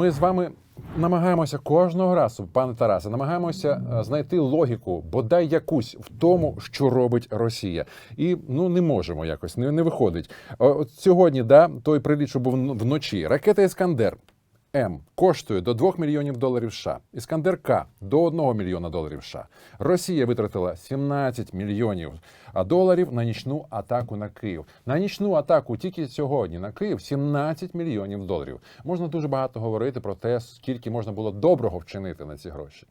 ми з вами намагаємося кожного разу, пане Тарасе, намагаємося е, знайти логіку, бодай якусь в тому, що робить Росія, і ну не можемо якось, не, не виходить. От сьогодні, да, той приліт, що був вночі, ракета Іскандер. М коштує до 2 мільйонів доларів США. Іскандер К до 1 мільйона доларів США. Росія витратила 17 мільйонів доларів на нічну атаку на Київ. На нічну атаку тільки сьогодні на Київ 17 мільйонів доларів. Можна дуже багато говорити про те, скільки можна було доброго вчинити на ці гроші.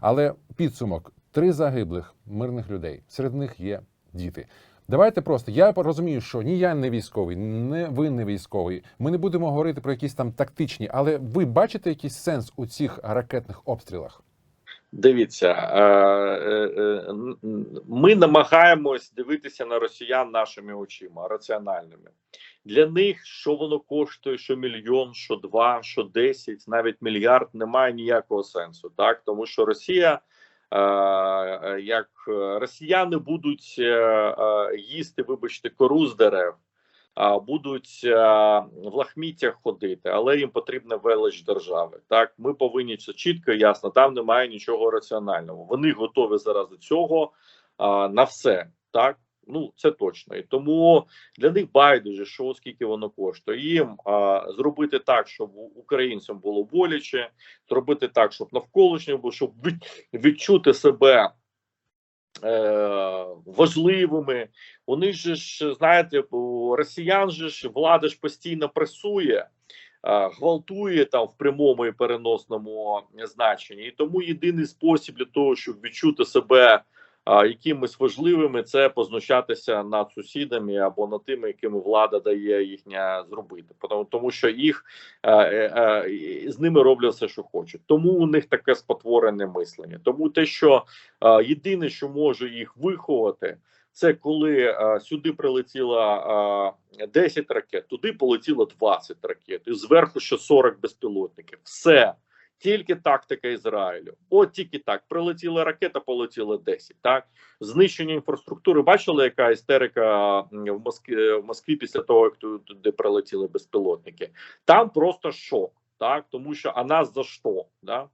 Але підсумок: три загиблих мирних людей. Серед них є діти. Давайте просто я розумію, що ні я не військовий, не ви не військовий. Ми не будемо говорити про якісь там тактичні, але ви бачите якийсь сенс у цих ракетних обстрілах? Дивіться, е, е, е, ми намагаємось дивитися на росіян нашими очима раціональними. Для них що воно коштує, що мільйон, що два, що десять, навіть мільярд немає ніякого сенсу, так тому що Росія. Е, Як росіяни будуть е, е, їсти, вибачте, кору з дерев, будуть в лахміттях ходити, але їм потрібна велич держави. Так, ми повинні це чітко ясно. Там немає нічого раціонального. Вони готові заради цього на все. Так, ну це точно. І тому для них байдуже, що скільки воно коштує. Їм а, зробити так, щоб українцям було боляче, зробити так, щоб навколишньо було, щоб від- відчути себе. Е, важливими, вони ж знаєте, росіян же ж влада ж постійно пресує, е, гвалтує там в прямому і переносному значенні. І тому єдиний спосіб для того, щоб відчути себе якимись важливими, це познущатися над сусідами або над тими, якими влада дає їхня зробити. Тому, що їх е, е, е, з ними роблять все, що хочуть. Тому у них таке спотворене мислення. Тому те, що єдине, що може їх виховати. Це коли е, сюди прилетіло е, 10 ракет, туди полетіло 20 ракет, і зверху ще 40 безпілотників. Все тільки тактика Ізраїлю. От тільки так прилетіла ракета, полетіло 10. Так знищення інфраструктури. Бачили, яка істерика в Москві в Москві після того, як туди прилетіли безпілотники. Там просто шок, так тому що а нас за що? Да?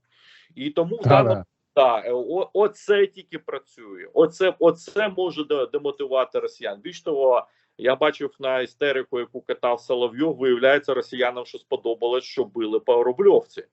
І тому в даному так, е, о, оце тільки працює. Оце, оце може де- демотивувати росіян. Більш того, я бачив на істерику, яку катав Соловйов. Виявляється, росіянам що сподобалось, що били по Рубльовці.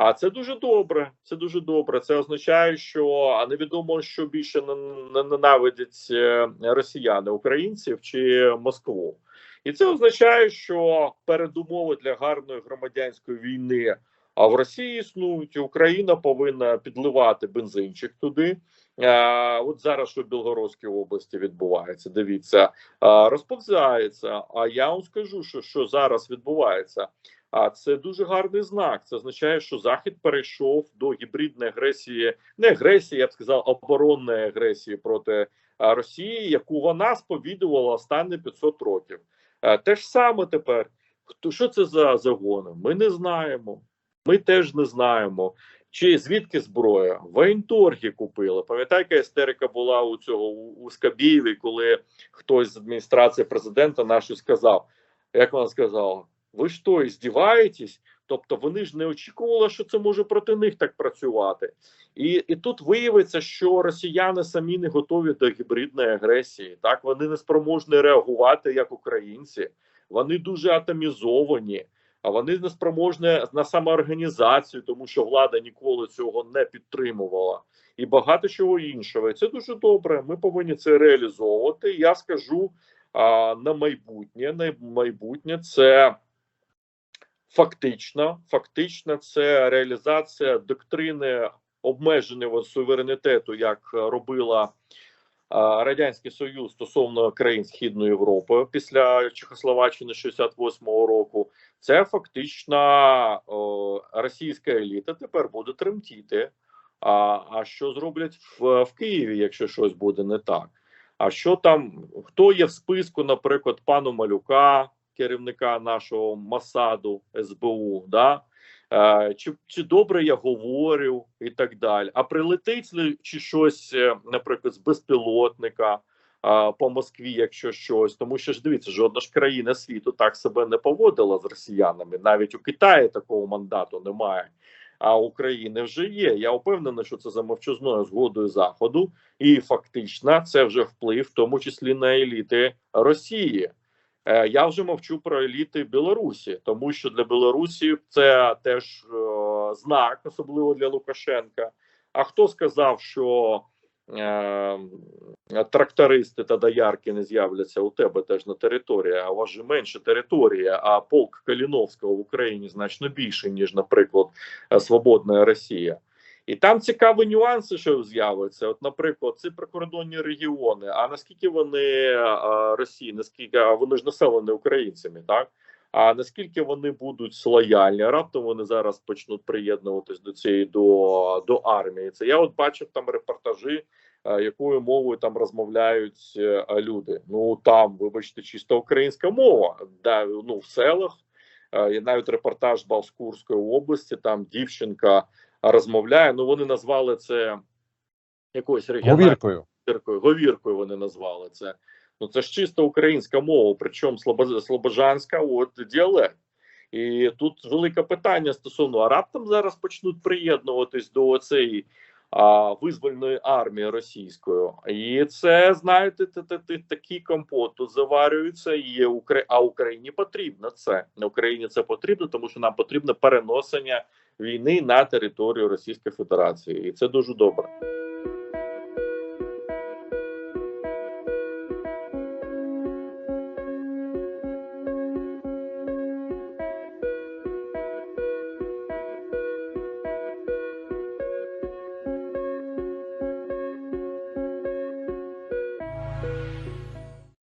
А це дуже добре. Це дуже добре. Це означає, що а невідомо, що більше не- не- ненавидять е, росіяни, українців чи Москву. І це означає, що передумови для гарної громадянської війни а в Росії існують. Україна повинна підливати бензинчик туди. А, от зараз що в Білгородській області відбувається. Дивіться, а, розповзається. А я вам скажу, що, що зараз відбувається. А це дуже гарний знак. Це означає, що Захід перейшов до гібридної агресії, не агресії, я б сказав, оборонної агресії проти Росії, яку вона сповідувала останні 500 років. Е, Те ж саме тепер. Хто що це за загони? Ми не знаємо. Ми теж не знаємо. Чи звідки зброя? Воєнторги купили. Пам'ятаєте, істерика була у цього у, Скабєєві, коли хтось з адміністрації президента нашої сказав, як вона сказала: ви що, здіваєтесь? Тобто вони ж не очікували, що це може проти них так працювати. І, і тут виявиться, що росіяни самі не готові до гібридної агресії. Так вони не спроможні реагувати як українці, вони дуже атомізовані. А вони не спроможні на самоорганізацію, тому що влада ніколи цього не підтримувала, і багато чого іншого. І це дуже добре. Ми повинні це реалізовувати. Я скажу а, на майбутнє. На майбутнє це фактично, фактично, це реалізація доктрини обмеженого суверенітету, як робила. Радянський Союз стосовно країн Східної Європи після Чехословаччини 68-го року, це фактично російська еліта тепер буде тремтіти. А, а що зроблять в, в Києві, якщо щось буде не так? А що там, хто є в списку, наприклад, пану Малюка, керівника нашого Масаду СБУ, да? Е, чи, чи добре я говорю і так далі. А прилетить чи щось, е, наприклад, з безпілотника, а, по Москві, якщо щось, тому що ж дивіться, жодна ж країна світу так себе не поводила з росіянами. Навіть у Китаї такого мандату немає. А України вже є. Я впевнений, що це за мовчазною згодою заходу, і фактично це вже вплив, в тому числі на еліти Росії. Е, Я вже мовчу про еліти Білорусі, тому що для Білорусі це теж е, знак, особливо для Лукашенка. А хто сказав, що е, трактористи та доярки не з'являться у тебе теж на території? А у вас же менше територія, а полк Каліновського в Україні значно більше, ніж, наприклад, Свободна Росія. І там цікаві нюанси, що з'являться. От, наприклад, ці прикордонні регіони. А наскільки вони а, Росії, наскільки а вони ж населені українцями, так? А наскільки вони будуть лояльні? Раптом вони зараз почнуть приєднуватись до цієї до, до армії. Це я от бачив там репортажі, якою мовою там розмовляють е, люди. Ну там, вибачте, чисто українська мова. Да, ну в селах. Е, Є навіть репортаж Балскурської області. Там дівчинка розмовляє. Ну вони назвали це якоюсь регіональною Говіркою. говіркою. Вони назвали це. Ну це ж чисто українська мова, причому слобо- слобожанська от діалект. І тут велике питання стосовно а раптом зараз почнуть приєднуватись до цієї визвольної армії російської. І це знаєте, такий компот тут заварюється. Є а Україні потрібно це. Україні це потрібно, тому що нам потрібно переносення війни на територію Російської Федерації, і це дуже добре.